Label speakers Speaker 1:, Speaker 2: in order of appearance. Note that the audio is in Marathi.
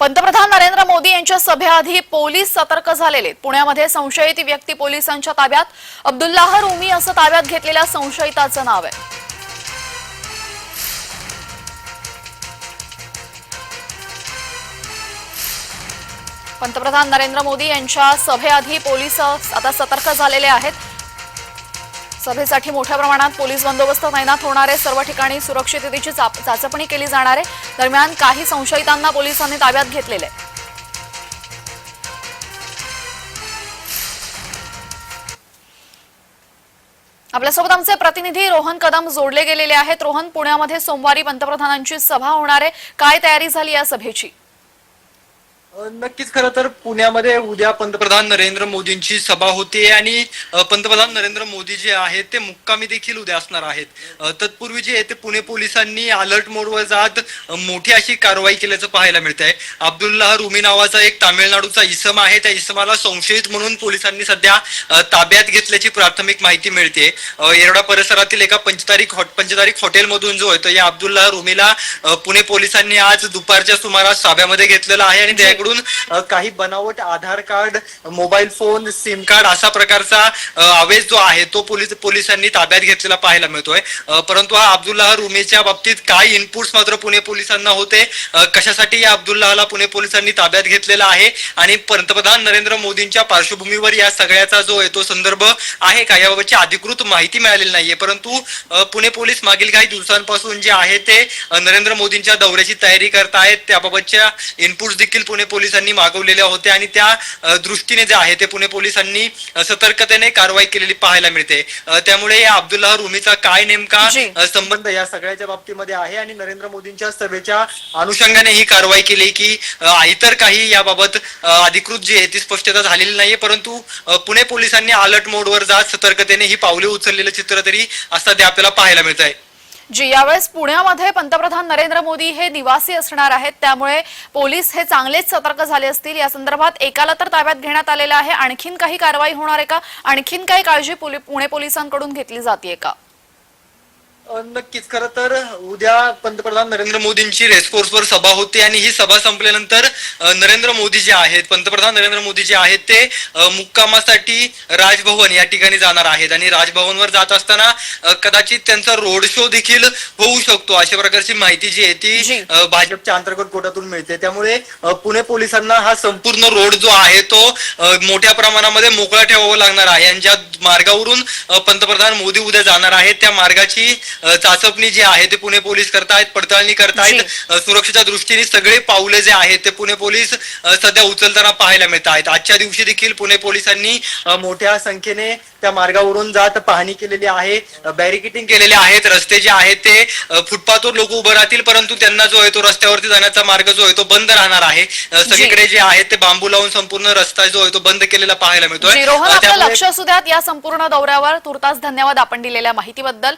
Speaker 1: पंतप्रधान नरेंद्र मोदी यांच्या सभेआधी पोलीस सतर्क झालेले. पुण्यामध्ये संशयित व्यक्ती पोलिसांच्या ताब्यात. अब्दुल्लाह रुमी असं ताब्यात घेतलेल्या संशयिताचं नाव आहे. पंतप्रधान नरेंद्र मोदी यांच्या सभेआधी पोलीस आता सतर्क झालेले आहेत. सभेसाठी मोठ्या प्रमाणात पोलीस बंदोबस्त तैनात होणार आहे सर्व ठिकाणी सुरक्षिततेची चाप- चाचपणी केली जाणार आहे. दरम्यान काही संशयितांना पोलिसांनी ताब्यात घेतलेले आपल्यासोबत आमचे प्रतिनिधी रोहन कदम जोडले गेलेले आहेत. रोहन पुण्यामध्ये सोमवारी पंतप्रधानांची सभा होणार आहे. काय तयारी झाली या सभेची?
Speaker 2: नक्कीच खरं तर पुण्यामध्ये उद्या पंतप्रधान नरेंद्र मोदींची सभा होते आणि पंतप्रधान नरेंद्र मोदी जे आहेत ते मुक्कामी देखील उद्या असणार आहेत. तत्पूर्वी जे आहे ते पुणे पोलिसांनी अलर्ट मोडवर जात मोठी अशी कारवाई केल्याचं पाहायला मिळत आहे अब्दुल्ला रुमी नावाचा एक तामिळनाडूचा इसम आहे. त्या इसमाला संशयित म्हणून पोलिसांनी सध्या ताब्यात घेतल्याची प्राथमिक माहिती मिळते. येरडा परिसरातील एका पंचतारीख हॉट पंचतारीख हॉटेलमधून जो आहे तो या अब्दुल्ला रुमीला पुणे पोलिसांनी आज दुपारच्या सुमारास ताब्यामध्ये घेतलेला आहे आणि म्हणजे त्यांच्याकडून काही बनावट Aadhaar card mobile phone SIM card असा प्रकारचा आवेश जो आहे तो पोलीस पोलिसांनी ताब्यात घेतलेला पाहायला मिळतोय. परंतु हा अब्दुल्ला रुमेच्या बाबतीत काही इनपुट्स मात्र पुणे पोलिसांना होते कशासाठी या अब्दुल्लाला पुणे पोलिसांनी ताब्यात घेतलेला आहे? आणि पंतप्रधान नरेंद्र मोदींच्या पार्श्वभूमीवर या सगळ्याचा जो आहे तो संदर्भ आहे का? याबाबतची अधिकृत माहिती मिळालेली नाहीये. परंतु पुणे पोलीस मागील काही दिवसांपासून जे आहे ते नरेंद्र मोदींच्या दौऱ्याची तयारी करतायत. त्याबाबतच्या इनपुट्स देखील पुणे पोलिसांनी मागवलेल्या होत्या आणि त्या दृष्टीने जे आहे ते पुणे पोलिसांनी सतर्कतेने कारवाई केलेली पाहायला मिळते. त्यामुळे या अब्दुल्लाह रुमीचा काय नेमका संबंध या सगळ्याच्या बाबतीमध्ये आहे आणि नरेंद्र मोदींच्या सभेच्या अनुषंगाने ही कारवाई केली की इतर काही याबाबत अधिकृत जी आहे ती स्पष्टता झालेली नाहीये परंतु पुणे पोलिसांनी अलर्ट मोडवर जात सतर्कतेने ही पावले उचललेलं चित्र तरी असं ते आपल्याला पाहायला मिळत आहे
Speaker 1: जी यावेळेस पुण्यामध्ये पंतप्रधान नरेंद्र मोदी हे निवासी असणार आहेत त्यामुळे पोलीस हे चांगलेच सतर्क झाले असतील. या संदर्भात एकाला तर ताब्यात घेण्यात आलेलं आहे. आणखीन काही कारवाई होणार आहे का? आणखीन काही काळजी पुणे पोलिसांकडून घेतली जाते का?
Speaker 2: नक्कीच खरं तर उद्या पंतप्रधान नरेंद्र मोदींची रेसकोर्सवर सभा होती आणि ही सभा संपल्यानंतर नरेंद्र मोदी जे आहेत पंतप्रधान नरेंद्र मोदी जे आहेत ते मुक्कामासाठी राजभवन या ठिकाणी जाणार आहेत आणि राजभवनवर जात असताना कदाचित त्यांचा रोड शो देखील होऊ शकतो अशा प्रकारची माहिती जी आहे. ती भाजपच्या अंतर्गत कोटातून मिळते त्यामुळे पुणे पोलिसांना हा संपूर्ण रोड जो आहे तो मोठ्या प्रमाणामध्ये मोकळा ठेवावा लागणार आहे आणि ज्या मार्गावरून पंतप्रधान मोदी उद्या जाणार आहेत. त्या मार्गाची चाचपणी जी आहे ते पुणे पोलीस करतायत पडताळणी करतायत. सुरक्षेच्या दृष्टीने सगळे पावले जे आहेत ते पुणे पोलीस सध्या उचलताना पाहायला मिळत आहेत आजच्या दिवशी देखील पुणे पोलिसांनी मोठ्या संख्येने त्या मार्गावरून जात पाहणी केलेली आहे बॅरिकेटिंग केलेले आहेत. रस्ते जे आहेत ते फुटपाथवर लोक उभं राहतील परंतु त्यांना जो आहे तो रस्त्यावरती जाण्याचा मार्ग जो आहे तो बंद राहणार आहे. सगळीकडे जे आहे ते बांबू लावून संपूर्ण रस्ता जो आहे तो बंद केलेला पाहायला मिळतोय.
Speaker 1: लक्ष असू द्यात. या संपूर्ण दौऱ्यावर तुर्तास धन्यवाद आपण दिलेल्या माहितीबद्दल.